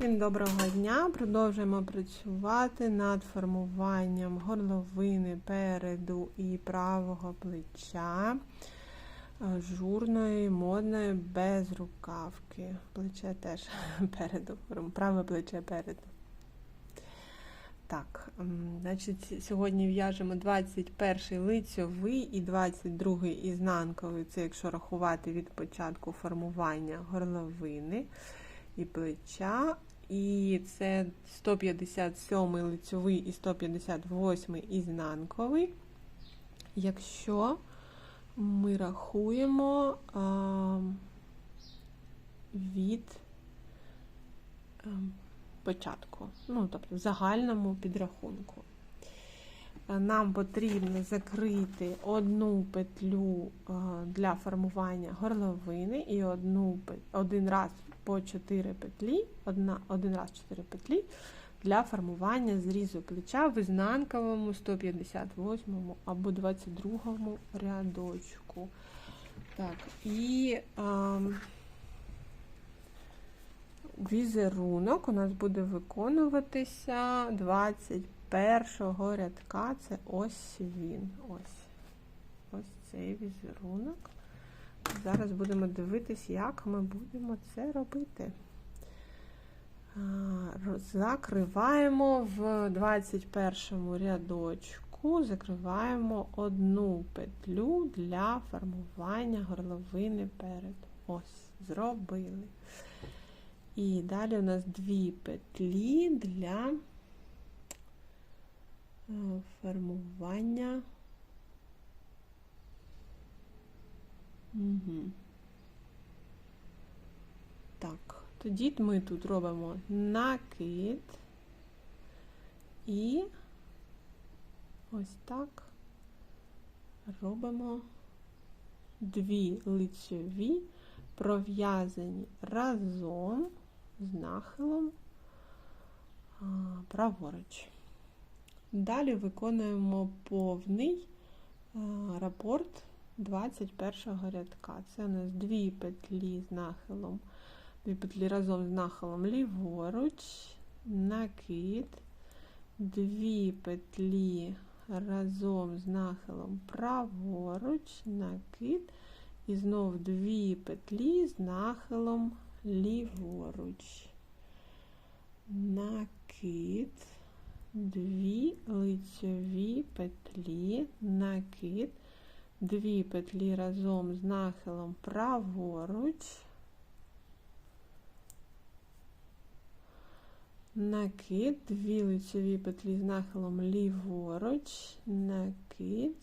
Всім доброго дня! Продовжуємо працювати над формуванням горловини переду і правого плеча е, журної, модної, без рукавки. Плече теж переду, праве плече переду. Так, значить, сьогодні в'яжемо 21 лицьовий і 22 ізнанковий. Це якщо рахувати від початку формування горловини і плеча. І це 157 лицьовий і 158 ізнанковий. Якщо ми рахуємо а, від а, початку, ну, тобто в загальному підрахунку. Нам потрібно закрити одну петлю для формування горловини і одну, один раз по 4 петлі, одна, один раз 4 петлі для формування зрізу плеча в ізнанковому 158 або 22 рядочку. Так, і а, візерунок у нас буде виконуватися 21 рядка. Це ось він. Ось ось цей візерунок. Зараз будемо дивитись, як ми будемо це робити. Закриваємо в 21 рядочку, закриваємо одну петлю для формування горловини перед. Ось, зробили. І далі у нас дві петлі для е, формування. Угу. Так, тоді ми тут робимо накид і ось так робимо дві лицьові, пров'язані разом з нахилом праворуч. Далі виконуємо повний рапорт 21 рядка. Це у нас дві петлі з нахилом, дві петлі разом з нахилом ліворуч, накид, дві петлі разом з нахилом праворуч, накид, і знов дві петлі з нахилом ліворуч, накид, дві лицьові петлі, накид дві петлі разом з нахилом праворуч, накид, дві лицеві петлі з нахилом ліворуч, накид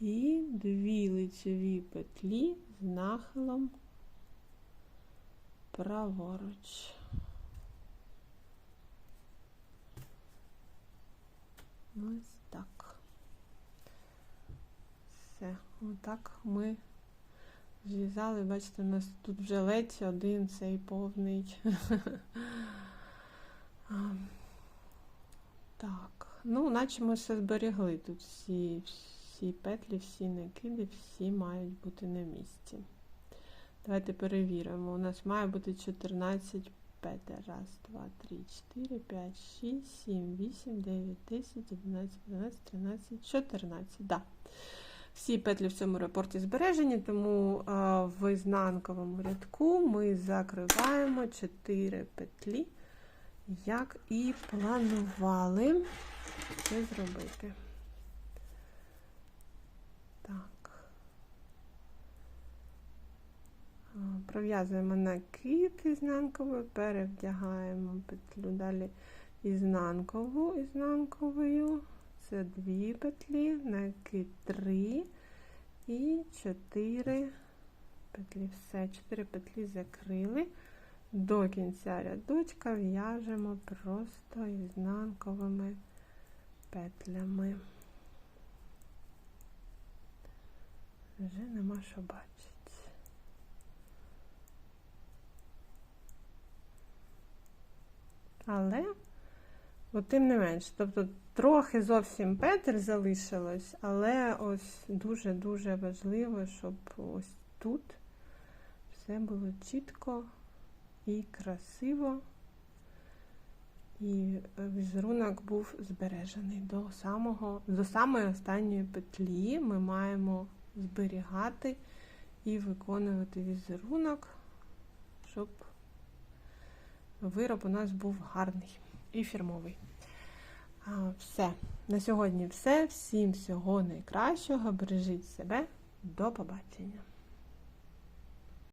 і дві лицеві петлі з нахилом праворуч. Ось так. Все, отак ми зв'язали, бачите, у нас тут вже ледь один цей повний. Так, ну, наче ми все зберегли тут всі, всі петлі, всі накиди, всі мають бути на місці. Давайте перевіримо. У нас має бути 14 петель. Раз, два, три, 4, 5, 6, 7, 8, 9, 10, 11, 12, 13, 14. Да. Всі петлі в цьому репорті збережені, тому в ізнанковому рядку ми закриваємо 4 петлі, як і планували це зробити. Так. Пров'язуємо накид ізнанковою, перевдягаємо петлю далі ізнанкову ізнанковою. Це дві петлі, накид три і чотири петлі. Все, чотири петлі закрили. До кінця рядочка в'яжемо просто ізнанковими петлями. Вже нема що бачити. Але От тим не менш, тобто трохи зовсім петель залишилось, але ось дуже-дуже важливо, щоб ось тут все було чітко і красиво. І візерунок був збережений до самого, до самої останньої петлі. Ми маємо зберігати і виконувати візерунок, щоб вироб у нас був гарний і фірмовий. Все. На сьогодні все. Всім всього найкращого. Бережіть себе. До побачення.